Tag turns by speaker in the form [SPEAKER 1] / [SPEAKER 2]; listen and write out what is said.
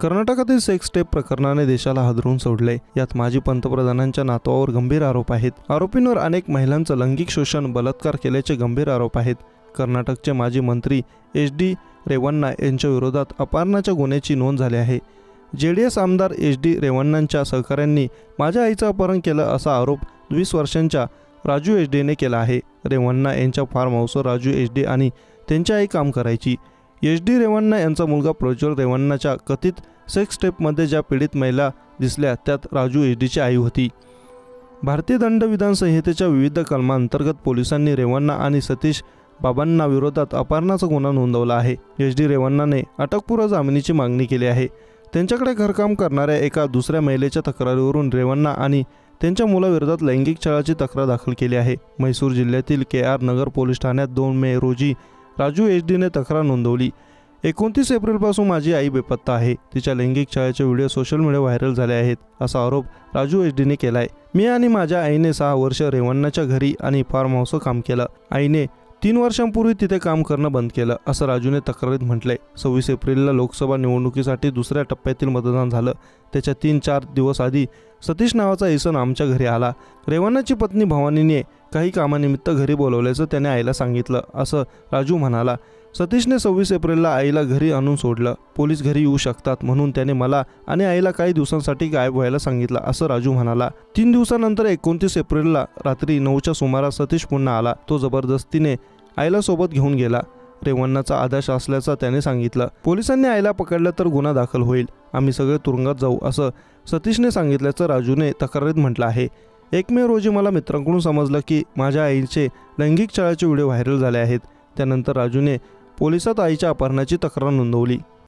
[SPEAKER 1] कर्नाटकातील sex tape प्रकरणाने देशाला हादरून सोडले. यात माजी पंतप्रधानांच्या नातवावर गंभीर आरोप आहेत. आरोपींवर अनेक महिलांचं लैंगिक शोषण बलात्कार केल्याचे गंभीर आरोप आहेत. कर्नाटकचे माजी मंत्री एच डी रेवण्णा यांच्या विरोधात अपहरणाच्या गुन्ह्याची नोंद झाली आहे. जे डी एस आमदार एच डी रेवण्णांच्या सहकाऱ्यांनी माझ्या आईचं अपहरण केलं असा आरोप वीस वर्षांच्या राजू एच डीने केला आहे. रेवण्णा यांच्या फार्म हाऊसवर राजू एच डी आणि त्यांची आई काम करायची. एच डी रेवण्णा यांचा मुलगा प्रज्वल रेवण्णाच्या कथित सेक्स टेपमध्ये ज्या पीडित महिला दिसल्या त्यात राजू एच डीची आई होती. भारतीय दंडविधान संहितेच्या विविध कलमांतर्गत पोलिसांनी रेवण्णा आणि सतीश बाबांना विरोधात अपहरणाचा गुन्हा नोंदवला आहे. एच डी रेवण्णाने अटकपूर्व जामिनीची मागणी केली आहे. त्यांच्याकडे घरकाम करणाऱ्या एका दुसऱ्या महिलेच्या तक्रारीवरून रेवण्णा आणि त्यांच्या मुलाविरोधात लैंगिक छळाची तक्रार दाखल केली आहे. म्हैसूर जिल्ह्यातील के आर नगर पोलीस ठाण्यात दोन मे रोजी राजू एच डीने तक्रार नोंदवली. एकोणतीस एप्रिलपासून माझी आई बेपत्ता आहे. तिच्या लैंगिक छळाचे व्हिडिओ सोशल मीडिया व्हायरल झाले आहेत असा आरोप राजू एच डीने केला आहे मी आणि माझ्या आईने सहा वर्ष रेवण्णाच्या घरी आणि फार्म हाऊसवर काम केलं. आईने तीन वर्षांपूर्वी तिथे काम करणं बंद केलं असं राजूने तक्रारीत म्हटलंय. सव्वीस एप्रिलला लोकसभा निवडणुकीसाठी दुसऱ्या टप्प्यातील मतदान झालं. त्याच्या तीन चार दिवस आधी सतीश नावाचा इसन आमच्या घरी आला. रेवण्णाची पत्नी भवानीने काही कामानिमित्त घरी बोलवल्याचं त्याने आईला सांगितलं. असं राजू म्हणाला सतीशने सव्वीस एप्रिलला आईला घरी आणून सोडलं. पोलीस घरी येऊ शकतात म्हणून त्याने मला आणि आईला काही दिवसांसाठी गायब व्हायला सांगितलं असं राजू म्हणाला. तीन दिवसानंतर एकोणतीस एप्रिलला रात्री नऊच्या सुमारास सतीश पुन्हा आला. तो जबरदस्तीने आईला सोबत घेऊन गेला. रेवण्णाचा आदेश असल्याचं त्याने सांगितलं. पोलिसांनी आईला पकडलं तर गुन्हा दाखल होईल. आम्ही सगळे तुरुंगात जाऊ असं सतीशने सांगितल्याचं राजूने तक्रारीत म्हटलं आहे. एक मे रोजी मला मित्रांकडून समजलं की माझ्या आईचे लैंगिक छळाचे व्हिडिओ व्हायरल झाले आहेत. त्यानंतर राजूने पोलिसात आईच्या अपहरणाची तक्रार नोंदवली.